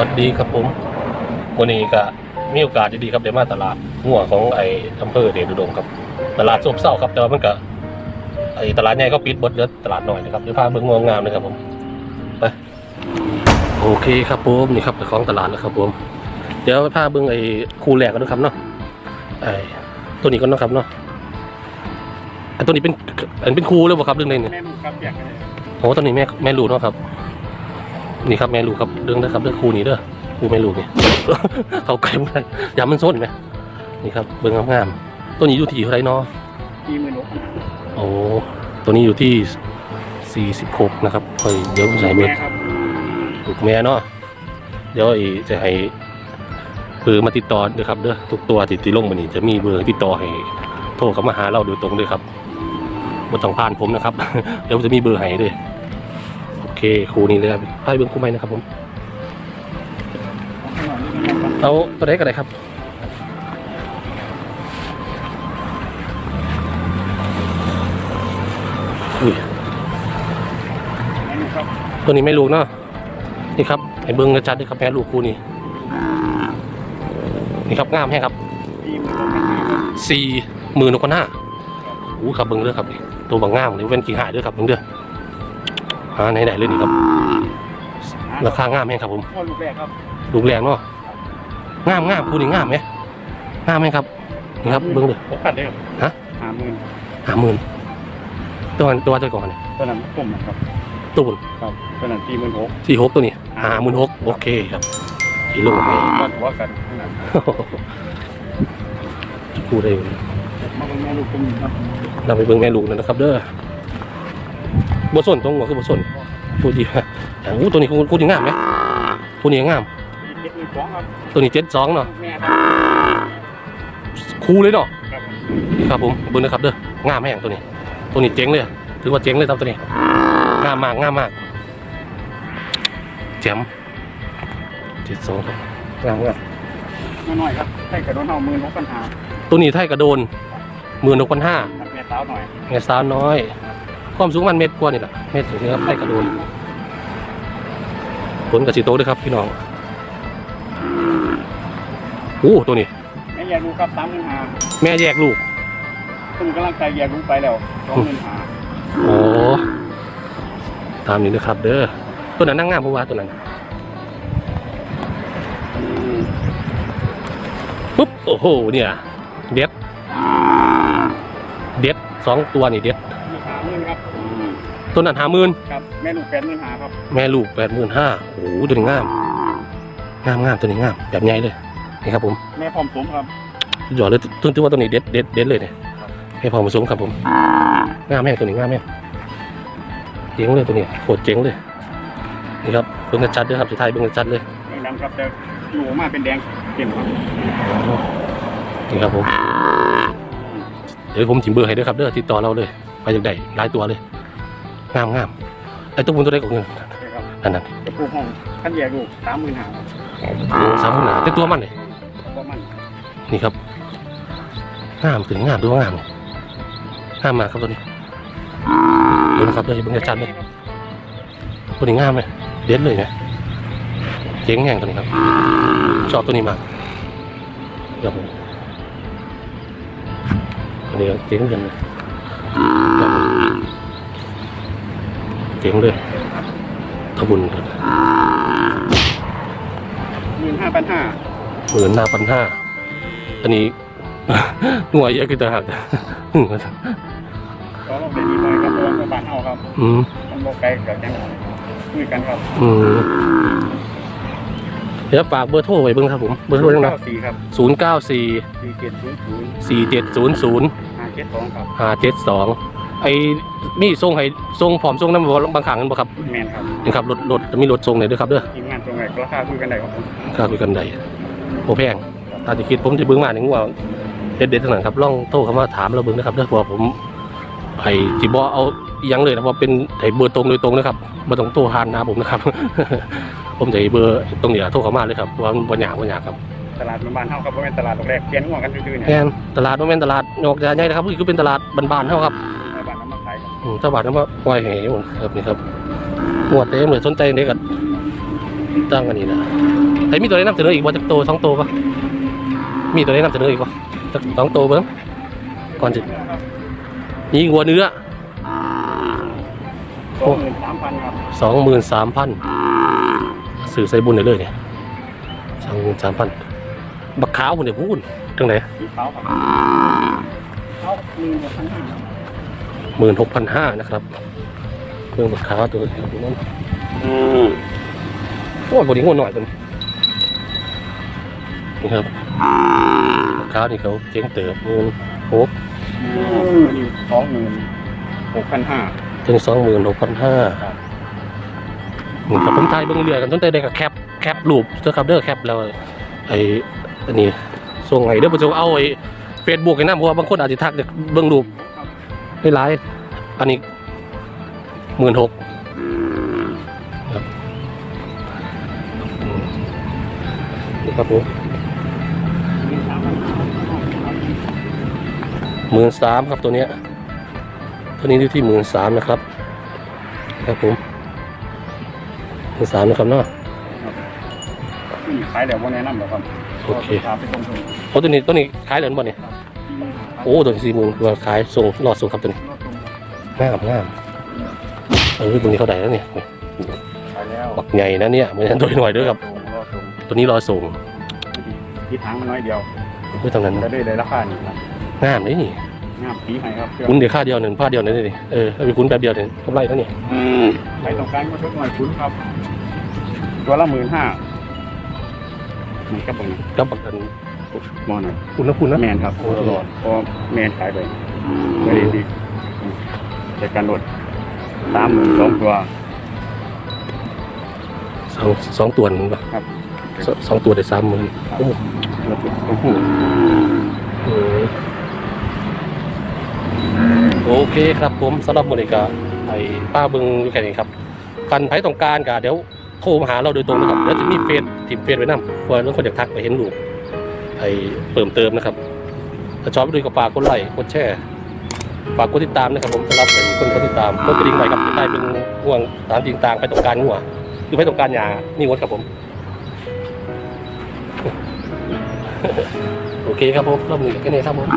วัสดีครับผมวันนี้ก็มีโอกาสดีๆครับได้มาตลาดหัวของไอ้อำเภอเดชอุดมครับ ตลาดซบเซาครับแต่ว่ามันก็ไอ้ตลาดใหญ่ก็ปิดเบิดเหลือตลาดหน่อยนะครับเดี๋ยวพาเบิ่งงวงงามเลยครับผมไปโอเคครับผมนี่ครับของตลาดแล้วครับผม เดี๋ยวพาเบิ่งไอ้คูแรกกันด้วยครับเนาะไอ้ตัวนี้ก็นาะครับเนาะไอ้ตัวนี้เป็นอันเป็นครูเลยบ่ครับเรื่องนี้เนี่ยแม่ลูกครับอยากให้โอ้ตอนนี้แม่แม่ลูกเนาะครับ นี่ครับแม่ลูกครับเรื่องนะครับเรื่องครูนี่เด้อครูแม่ลูกนี่เขาไกลไม่ได้ยามันส้นไหมนี่ครับเบิ้งงามๆตัวนี้อยู่ที่เท่าไหรเนาะทีมือลูกโอ้ตัวนี้อยู่ที่ 46 นะครับคอยเดี๋ยวใส่เบอแม่ร์ครับลูกแม่เนาะเดี๋ยวไอ้จะให้เบอร์มาติดต่อเด้อครับเด้อทุกตัวที่ติดลงมานี่จะมีเบอร์ติดต่อให้โทรเข้ามาหาเราโดยตรงเลยครับบ่ต้องผ่านผมนะครับ เดี๋ยวจะมีเบอร์ให้ด้วยโอ เคครูนี่เลยครับให้เบอร์ครูไหมนะครับผมเอาตัวไหนก็ได้ครับอุ้ยตัวนี้ไม่ลูกเนาะนี่ครับไอ้เบิ้งกระจัดด้วยครับแม่ลูกคู่นี่นี่ครับงามแห้งครับสี่หมื่นกว่าหน้าอู้ครับเบิ้งเด้อครับตัวบางงามเลยเว้นกี่หายเด้อครับเบิ้งเด้อ หาไหนไหนเลยนี่ครับราคางามแห้งครับผมพ่อลูกแรกครับลูกแรงเนาะงามงามคู่นี้งามไหมงามไหมครับนี่ครับเบิ้งเด้อผมกัดได้ครับฮะหาหมื่นห้าหมื่นตัวตัวตัวก่อนเนี่ยตัวนั้นผมนะครับตูนครับตัวนั้นทีมือหกสี่หกตัวนี้ห้าหมื่นหกโอเคครับอีลูกให้ก็ถือว่ากันขนาดพูดได้อยู่มาเป็นแม่ลูกผมครับเราไปเบิ่งแม่ลูกนั่นนะครับเด้อ บ่ส้นตรงหัวคือบ่ส้นพูดดีฮะอย่างอู้ตัวนี้พูดดีงามไหมตัวนี้งามเจ็ดหมื่นสองครับตัวนี้เจ็ดสองเนาะแม่ครับคูเลยเนาะครับผมนี่ครับผมเบิ่งนะครับเด้องามแห้งตัวนี้ ตัวนี้เจ๋งเลยถือว่าเจ๋งเลยครับตัวนี้งามมากงามมากแจ่มเจ็ดสองครับงามงามมาหน่อยครับให้กระโดดเอาหมื่นหกพันหาตัวนี้ไทยกระโดนหมื่นหกพันห้าครับแม่สาวหน่อยแม่สาวน้อย ความสูงมันเม็ดกว่านี่แหละเม็ดถึงนี้ครับไทยกระโดนผลกับสีโตด้วยครับพี่น้องโอ้ตัวนี้ แม่แยกลูกครับสามหมื่นหาแม่แยกลูกผมกำลังใจแยกลูกไปแล้วสองหมื่นหาโอ้ตามนี้นะครับ เด้อตัวนั้นนั่งงามเพราะว่าตัวนั้นปุ๊บโอ้โหเนี่ย เด็ดเด็ดสองตัวนี่เด็ด ตัวนั้นห้าหมื่นครับแม่ลูกแปดหมื่นหาครับแม่ลูกแปดหมื่นห้าโอ้โหตัวนี้งามงามงามตัวนี้งามแบบใหญ่เลยนี่ครับผมแม่พร้อมสมครับสุดยอดเลยตึ้งตึ้งว่าตัวนี้เด็ดเด็ดเด็ดเลยเนี่ยให้พอผสมครับผมงามแม่ตัวนี้งามแม่เจ๋งเลยตัวนี้โคตรเจ๋งเลยนี่ครับเบิ้งกระจัดด้วยครับสุดท้ายเบิ้งกระจัดเลยแดงดำครับแต่อยู่ออกมาเป็นแดงเข้มครับนี่ครับผมเดี๋ยวผมถิมเบอร์ให้ด้วยครับเด้อติดต่อเราเลยไปจากใดหลายตัวเลย งามงามไอ้ตัวบุญตัวใดของเงินนะครับอันนั้นกระปูห้องขั้นแยกลูกสามหมื่นหาครับโอ้สามพันหนาแต่ตัวมันเลยประมาณนี่ครับงามถึงงามตัวงามงามมากครับตัวนี้ดูนะครับเดี๋ยวจะเบิ่งชัดๆเลยตัวนี้งามเลยเด็ดเลยนะเจ๋งแห่งตัวนี้ครับชอบตัวนี้มากครับผมตัวนี้ก็เจ๋งกันเลยครับผม เจ๋งเลยทบุญครับหมื่นห้าพันห้าหมื่นหน้าพันห้าอันนี้หน่วยเยอะขึ้นต่างหากก็ลงได้ดีเลยครับเพราะว่าเป็นบ้านเฮาครับ อืมมันโลกไกลกับยังคุยกันครับ อืมเดี๋ยวฝากเบอร์โทรไว้เบิ่งครับผม เบอร์โทรยังไงเก้าสี่ครับศูนย์เก้าสี่สี่เจ็ดศูนย์ศูนย์สี่เจ็ดศูนย์ศูนย์ห้าเจ็ดสองครับห้าเจ็ดสอง ไอ้มีส่งให้ส่งผอมส่งน้ำบ่บางขังกันบ่ครับแมนครับนี่ครับรถรถจะมีรถส่งไหนด้วยครับเด้อทีมงานตรงไหนราคาคุยกันได้ครับผมค่าคุยกันใดโอแพงถ้าจะคิดผมจะเบิ่งมาหนึ่งว่าเด็ดๆทั้งนั้นครับลองโทรเข้ามาถามเราเบิ่งนะครับเด้อเพราะว่าผมไอ้จิบอเอาอิหยังเลยนะเพราะเป็นไอ้เบอร์ตรงโดยตรงนะครับบ่ต้องโทรหานนะผมนะครับ ผมจะให้เบอร์ตรงเนี้ยโทรเข้ามาเลยครับเพราะว่ามันบ่ยากบ่ยากครับตลาดบ้านเฮาครับเพราะเป็นตลาดโลกแรกเปลี่ยนหัวกันซื่อๆเนี่ยแม่นตลาดบ่แม่นตลาดนอกจากใหญ่นะครับคือเป็นตลาดบ้านๆเฮาครับ ในบ้ายครับอืมาบาทนั้นว่าปล่อยให้ผมครับนี่ครับหัวเต็มเลยสนใจเด็กก็ตั้งอันนี้นะไอ้มีตัวไหนนำเสนออีกบ่จักโตวสองโตวปะมีตัวไหนนำเสนออีกปะจักสองโตวเบิ้งก่อนจะมีหัวเนื้อสองหมื่นสามพันครับสองหมื่นสามพันสื่อใส่บุญได้เลยเนี่ยสองหมื่นสามพันบักขาวคนเดียวพูดตรงไหนขาวครับขาหนึ่งพันห้า หมื่นหกพันห้านะครับเครื่องบักขาวตัวเดียวนั้นโอ้ยบอดี้หัวหน่อยตัวนี้นี่ครับบักขาวนี่เขาเจ๊งเติบเงินหกนี่สองหมื่นหกพันห้าถึงสองหมื่นหกพันห้ากับผมไทยเบิ่งเรือกันตั้งแต่เด็กกับแคปแคปรูปเจ้าครับเด้อแคปแล้วไอ้อันนี้ส่งไงเด้อผมจะเอาไอ้เฟซบุ๊กให้นำเพราะว่าบางคนอาจจะทักเด็กเบิ่งรูป ให้ไลฟ์อันนี้หมื่นหกครับอืมนี่ครับผมหมื่นสามครับตัวเนี้ยตัวนี้อยู่ที่หมื่นสามนะครับ ครับผมหมื่นสามนะครับเนาะนี่ขายแล้ววันแนะนำแล้วครับโอเคตามไปตรงตรงโอ้ตัวนี้ตัวนี้ขายเหรียญบ่เนี่ย โอ้ตัวนี้สี่หมื่นว่าขายส่งรอดส่งครับตัวนี้งามงามเออตัวนี้เขาได้แล้วเนี่ยขายแล้วบักใหญ่นะเนี่ยไม่ใช่ตัวหน่อยเด้วยครับรอตรงตัวนี้รอส่งที่ทางน้อยเดียวไม่ทางนั้นก็ได้ได้ราคานี่ครับงามเลยนี่งามสีให้ครับเพื่อคุณเดี๋ยวค่าเดียวหนึ่งผ้าเดียวนี่นี่เออถ้าไปคุณแบบเดียวเนี่ยกำไรแล้วเนี่ยใครต้องการก็ชดหน่อยคุณครับ ตัวละหมื่นห้านี่ครับผมกับประกัน มอหน่อยคุณนะคุณนะแมนครับโอเคตลอดเพราะแมนขายไปไม่ได้ดีในการลดสามหมื่นสองตัวสองสองตัวนึงป่ะครับสสองตัวได้สามหมื่นโอ้ลดตัวผู้เออโอเคครับผมสำหรับบริการไอ้ป้าบึงอยู่แค่นี้ครับกันไผต้องการก็เดี๋ยวโทรมาหาเราโดยตรงนะครับเดี๋ยวจะมีเฟซทีมเฟซไว้นำเพราะว่าบางคนอยากทักไปเห็นรูป ไอเติมเติมนะครับถ้าชอบดูก็ฝากกดไลค์กดแชร์ฝากกดติดตามนะครับผมสำหรับไอคนกดติดตามกดกระดิ่งไว้ครับจะได้เป็นห่วงตามจริงต่างไปต้องการหัวหรือไปต้องการหยานี่งดครับผม โอเคครับผมรอบหนึ่งแค่นี้ครับผม